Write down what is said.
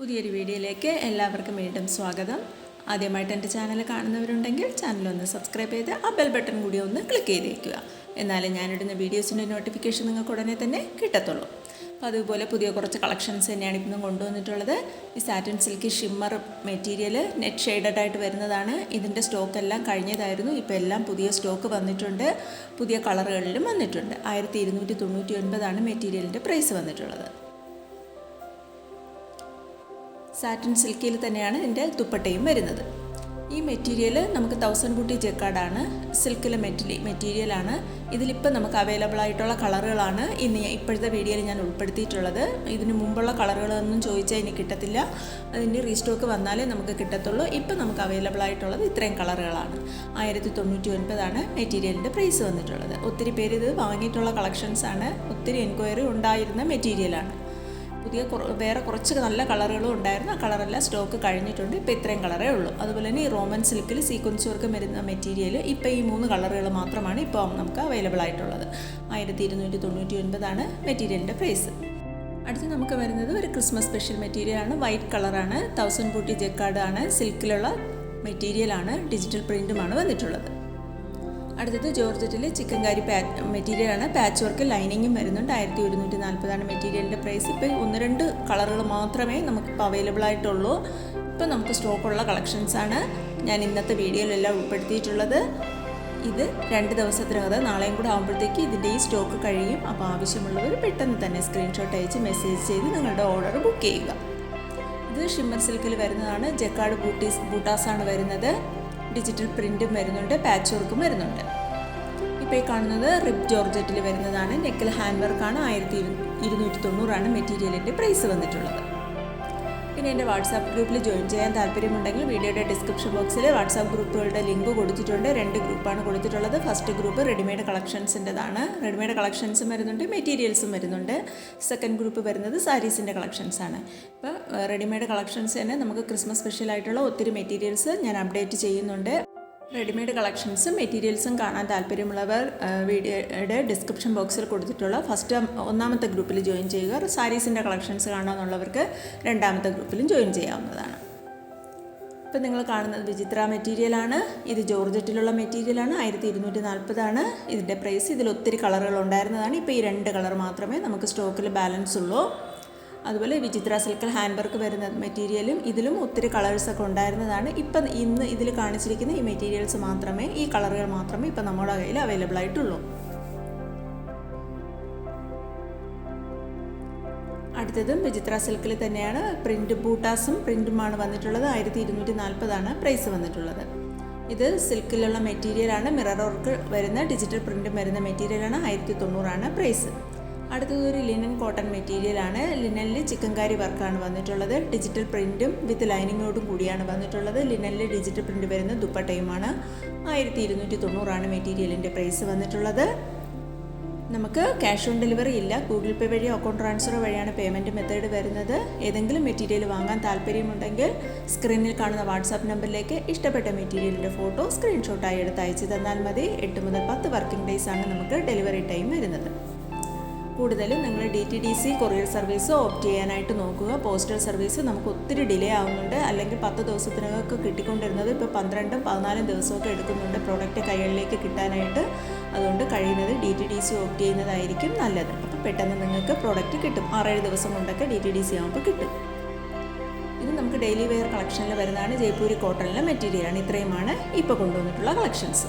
പുതിയൊരു വീഡിയോയിലേക്ക് എല്ലാവർക്കും വീണ്ടും സ്വാഗതം. ആദ്യമായിട്ട് എന്റെ ചാനൽ കാണുന്നവരുണ്ടെങ്കിൽ ചാനൽ ഒന്ന് സബ്സ്ക്രൈബ് ചെയ്ത് ആ ബെൽ ബട്ടൺ കൂടി ഒന്ന് ക്ലിക്ക് ചെയ്തേക്കുക. എന്നാലും ഞാനിടുന്ന വീഡിയോസിന്റെ നോട്ടിഫിക്കേഷൻ നിങ്ങൾക്ക് ഉടനെ തന്നെ കിട്ടത്തുള്ളൂ. അപ്പോൾ അതുപോലെ പുതിയ കുറച്ച് കളക്ഷൻസ് തന്നെയാണ് ഇപ്പം കൊണ്ടുവന്നിട്ടുള്ളത്. ഈ satin silk shimmer material net shaded ആയിട്ട് വരുന്നതാണ്. ഇതിന്റെ സ്റ്റോക്ക് എല്ലാം കഴിഞ്ഞതായിരുന്നു. ഇപ്പോൾ എല്ലാം പുതിയ സ്റ്റോക്ക് വന്നിട്ടുണ്ട്. പുതിയ കളറുകളിലും വന്നിട്ടുണ്ട്. ആയിരത്തി ഇരുന്നൂറ്റി തൊണ്ണൂറ്റി ഒൻപതാണ് മെറ്റീരിയലിന്റെ പ്രൈസ് വന്നിട്ടുള്ളത്. സാറ്റിൻ സിൽക്കിൽ തന്നെയാണ് ഇതിന്റെ ദുപ്പട്ടയും വരുന്നത്. ഈ മെറ്റീരിയൽ നമുക്ക് തൗസൻഡ് ബുട്ടി ജെക്കാർഡാണ്. സിൽക്കിലെ മെറ്റീരി മെറ്റീരിയലാണ്. ഇതിലിപ്പോൾ നമുക്ക് അവൈലബിൾ ആയിട്ടുള്ള കളറുകളാണ് ഇന്ന് ഇപ്പോഴത്തെ വീഡിയോയിൽ ഞാൻ ഉൾപ്പെടുത്തിയിട്ടുള്ളത്. ഇതിന് മുമ്പുള്ള കളറുകളൊന്നും ചോദിച്ചാൽ ഇനി കിട്ടത്തില്ല. അതിന്റെ റീസ്റ്റോക്ക് വന്നാലേ നമുക്ക് കിട്ടത്തുള്ളൂ. ഇപ്പം നമുക്ക് അവൈലബിൾ ആയിട്ടുള്ളത് ഇത്രയും കളറുകളാണ്. ആയിരത്തി തൊണ്ണൂറ്റി ഒൻപതാണ് മെറ്റീരിയലിന്റെ പ്രൈസ് വന്നിട്ടുള്ളത്. ഒത്തിരി പേര് ഇത് വാങ്ങിയിട്ടുള്ള കളക്ഷൻസാണ് ഒത്തിരി എൻക്വയറി ഉണ്ടായിരുന്ന മെറ്റീരിയലാണ്. പുതിയ കുറ- വേറെ കുറച്ച് നല്ല കളറുകളും ഉണ്ടായിരുന്നു. ആ കളറെല്ലാം സ്റ്റോക്ക് കഴിഞ്ഞിട്ടുണ്ട്. ഇപ്പോൾ ഇത്രയും കളറേ ഉള്ളൂ. അതുപോലെ തന്നെ ഈ റോമൻ സിൽക്കിൽ സീക്വൻസ് വർക്ക് വരുന്ന മെറ്റീരിയൽ ഇപ്പോൾ ഈ മൂന്ന് കളറുകൾ മാത്രമാണ് ഇപ്പോൾ നമുക്ക് അവൈലബിൾ ആയിട്ടുള്ളത്. ആയിരത്തി ഇരുന്നൂറ്റി തൊണ്ണൂറ്റി ഒൻപതാണ് മെറ്റീരിയലിന്റെ പ്രൈസ് അടുത്ത് നമുക്ക് വരുന്നത് ഒരു ക്രിസ്മസ് സ്പെഷ്യൽ മെറ്റീരിയലാണ് വൈറ്റ് കളറാണ് തൗസൻഡ് ബൂട്ടി ജെക്കാർഡ് ആണ്. സിൽക്കിലുള്ള മെറ്റീരിയലാണ് ഡിജിറ്റൽ പ്രിന്റുമാണ് വന്നിട്ടുള്ളത്. അടുത്തത് ജോർജറ്റിൽ ചിക്കൻ കാരി പാ മെറ്റീരിയലാണ് പാച്ച് വർക്ക് ലൈനിങ്ങും വരുന്നുണ്ട്. ആയിരത്തി ഒരുന്നൂറ്റി നാൽപ്പതാണ് മെറ്റീരിയലിന്റെ പ്രൈസ് ഇപ്പോൾ ഒന്ന് രണ്ട് കളറുകൾ മാത്രമേ നമുക്കിപ്പോൾ അവൈലബിൾ ആയിട്ടുള്ളൂ. ഇപ്പോൾ നമുക്ക് സ്റ്റോക്കുള്ള കളക്ഷൻസാണ് ഞാൻ ഇന്നത്തെ വീഡിയോയിലെല്ലാം ഉൾപ്പെടുത്തിയിട്ടുള്ളത്. ഇത് രണ്ട് ദിവസത്തിനകത്ത് നാളെയും കൂടെ ആകുമ്പോഴത്തേക്ക് ഇതിന്റെ ഈ സ്റ്റോക്ക് കഴിയും. അപ്പോൾ ആവശ്യമുള്ളവർ പെട്ടെന്ന് തന്നെ സ്ക്രീൻഷോട്ട് അയച്ച് മെസ്സേജ് ചെയ്ത് നിങ്ങളുടെ ഓർഡർ ബുക്ക് ചെയ്യുക. ഇത് ഷിമ്മർ സിൽക്കിൽ വരുന്നതാണ്. ജക്കാട് ബൂട്ടീസ് ബൂട്ടാസാണ് വരുന്നത്. ഡിജിറ്റൽ പ്രിന്റും വരുന്നുണ്ട് പാച്ച് വർക്കും വരുന്നുണ്ട്. ഇപ്പോൾ ഈ കാണുന്നത് റിബ് ജോർജറ്റിൽ വരുന്നതാണ്. നെക്കൽ ഹാൻഡ് വർക്കാണ് ആയിരത്തി ഇരുന്നൂറ്റി തൊണ്ണൂറാണ് മെറ്റീരിയലിന്റെ പ്രൈസ് വന്നിട്ടുള്ളത്. പിന്നെ എന്റെ വാട്സാപ്പ് ഗ്രൂപ്പിൽ ജോയിൻ ചെയ്യാൻ താല്പര്യമുണ്ടെങ്കിൽ വീഡിയോയുടെ ഡിസ്ക്രിപ്ഷൻ ബോക്സിൽ വാട്സാപ്പ് ഗ്രൂപ്പുകളുടെ ലിങ്ക് കൊടുത്തിട്ടുണ്ട്. രണ്ട് ഗ്രൂപ്പാണ് കൊടുത്തിട്ടുള്ളത്. ഫസ്റ്റ് ഗ്രൂപ്പ് റെഡിമെയ്ഡ് കളക്ഷൻസിന്റെതാണ്. റെഡിമെയ്ഡ് കളക്ഷൻസും വരുന്നുണ്ട് മെറ്റീരിയൽസും വരുന്നുണ്ട്. സെക്കൻഡ് ഗ്രൂപ്പ് വരുന്നത് സാരീസിന്റെ കളക്ഷൻസാണ്. ഇപ്പോൾ റെഡിമെയ്ഡ് കളക്ഷൻസ് തന്നെ നമുക്ക് ക്രിസ്മസ് സ്പെഷ്യലായിട്ടുള്ള ഒത്തിരി മെറ്റീരിയൽസ് ഞാൻ അപ്ഡേറ്റ് ചെയ്യുന്നുണ്ട്. റെഡിമെയ്ഡ് കളക്ഷൻസും മെറ്റീരിയൽസും കാണാൻ താല്പര്യമുള്ളവർ വീഡിയോയുടെ ഡിസ്ക്രിപ്ഷൻ ബോക്സിൽ കൊടുത്തിട്ടുള്ള ഫസ്റ്റ് ഒന്നാമത്തെ ഗ്രൂപ്പിൽ ജോയിൻ ചെയ്യുക. സാരീസിന്റെ കളക്ഷൻസ് കാണാമെന്നുള്ളവർക്ക് രണ്ടാമത്തെ ഗ്രൂപ്പിലും ജോയിൻ ചെയ്യാവുന്നതാണ്. ഇപ്പം നിങ്ങൾ കാണുന്നത് വിചിത്ര മെറ്റീരിയലാണ് ഇത് ജോർജറ്റിലുള്ള മെറ്റീരിയലാണ് ആയിരത്തി ഇരുന്നൂറ്റി നാൽപ്പതാണ് ഇതിന്റെ പ്രൈസ് ഇതിൽ ഒത്തിരി കളറുകൾ ഉണ്ടായിരുന്നതാണ്. ഇപ്പോൾ ഈ രണ്ട് കളർ മാത്രമേ നമുക്ക് സ്റ്റോക്കിൽ ബാലൻസ് ഉള്ളൂ. അതുപോലെ വിചിത്ര സിൽക്കൽ ഹാൻഡ് വർക്ക് വരുന്ന മെറ്റീരിയലും ഇതിലും ഒത്തിരി കളേഴ്സൊക്കെ ഉണ്ടായിരുന്നതാണ്. ഇപ്പം ഇന്ന് ഇതിൽ കാണിച്ചിരിക്കുന്ന ഈ മെറ്റീരിയൽസ് മാത്രമേ ഈ കളറുകൾ മാത്രമേ ഇപ്പം നമ്മുടെ കയ്യിൽ അവൈലബിൾ ആയിട്ടുള്ളൂ. അടുത്തതും വിചിത്ര സിൽക്കിൽ തന്നെയാണ്. പ്രിന്റ് ബൂട്ടാസും പ്രിന്റുമാണ് വന്നിട്ടുള്ളത്. ആയിരത്തി ഇരുന്നൂറ്റി നാൽപ്പതാണ് പ്രൈസ് വന്നിട്ടുള്ളത്. ഇത് സിൽക്കിലുള്ള മെറ്റീരിയലാണ് മിറർ വർക്ക് വരുന്ന ഡിജിറ്റൽ പ്രിന്റും വരുന്ന മെറ്റീരിയലാണ് ആയിരത്തി തൊണ്ണൂറാണ് പ്രൈസ് അടുത്തത് ഒരു ലിനൻ കോട്ടൺ മെറ്റീരിയൽ ആണ്. ലിനനിൽ ചിക്കൻ കാരി വർക്കാണ് വന്നിട്ടുള്ളത്. ഡിജിറ്റൽ പ്രിന്റും വിത്ത് ലൈനിങ്ങോടും കൂടിയാണ് വന്നിട്ടുള്ളത്. ലിനനിൽ ഡിജിറ്റൽ പ്രിന്റ് വരുന്ന ദുപ്പട്ടയുമാണ് ആയിരത്തി ഇരുന്നൂറ്റി തൊണ്ണൂറാണ് മെറ്റീരിയലിന്റെ പ്രൈസ് വന്നിട്ടുള്ളത്. നമുക്ക് ക്യാഷ് ഓൺ ഡെലിവറി ഇല്ല. ഗൂഗിൾ പേ വഴിയോ അക്കൗണ്ട് ട്രാൻസ്ഫർ വഴിയാണ് പേയ്മെന്റ് മെത്തേഡ് വരുന്നത്. ഏതെങ്കിലും മെറ്റീരിയൽ വാങ്ങാൻ താല്പര്യമുണ്ടെങ്കിൽ സ്ക്രീനിൽ കാണുന്ന വാട്സാപ്പ് നമ്പറിലേക്ക് ഇഷ്ടപ്പെട്ട മെറ്റീരിയലിന്റെ ഫോട്ടോ സ്ക്രീൻഷോട്ടായി എടുത്ത് അയച്ചു തന്നാൽ മതി. എട്ട് മുതൽ പത്ത് വർക്കിംഗ് ഡേയ്സാണ് നമുക്ക് ഡെലിവറി ടൈം വരുന്നത്. കൂടുതലും നിങ്ങൾ D T D C courier service opt ചെയ്യാനായിട്ട് നോക്കുക. പോസ്റ്റൽ സർവീസ് നമുക്ക് ഒത്തിരി ഡിലേ ആവുന്നുണ്ട്. അല്ലെങ്കിൽ പത്ത് ദിവസത്തിനൊക്കെ കിട്ടിക്കൊണ്ടിരുന്നത് ഇപ്പോൾ പന്ത്രണ്ടും പതിനാലും ദിവസമൊക്കെ എടുക്കുന്നുണ്ട് പ്രോഡക്റ്റ് കൈകളിലേക്ക് കിട്ടാനായിട്ട്. അതുകൊണ്ട് കഴിയുന്നത് D T D C opt ചെയ്യുന്നതായിരിക്കും നല്ലത്. അപ്പോൾ പെട്ടെന്ന് നിങ്ങൾക്ക് പ്രോഡക്റ്റ് കിട്ടും. ആറേഴ് ദിവസം കൊണ്ടൊക്കെ ഡി ടി ഡി സി ആകുമ്പോൾ കിട്ടും. ഇത് നമുക്ക് ഡെയിലി വെയർ കളക്ഷനിൽ വരുന്നതാണ്. ജയ്പൂരി കോട്ടണിലെ മെറ്റീരിയലാണ് ഇത്രയുമാണ് ഇപ്പോൾ കൊണ്ടുവന്നിട്ടുള്ള കളക്ഷൻസ്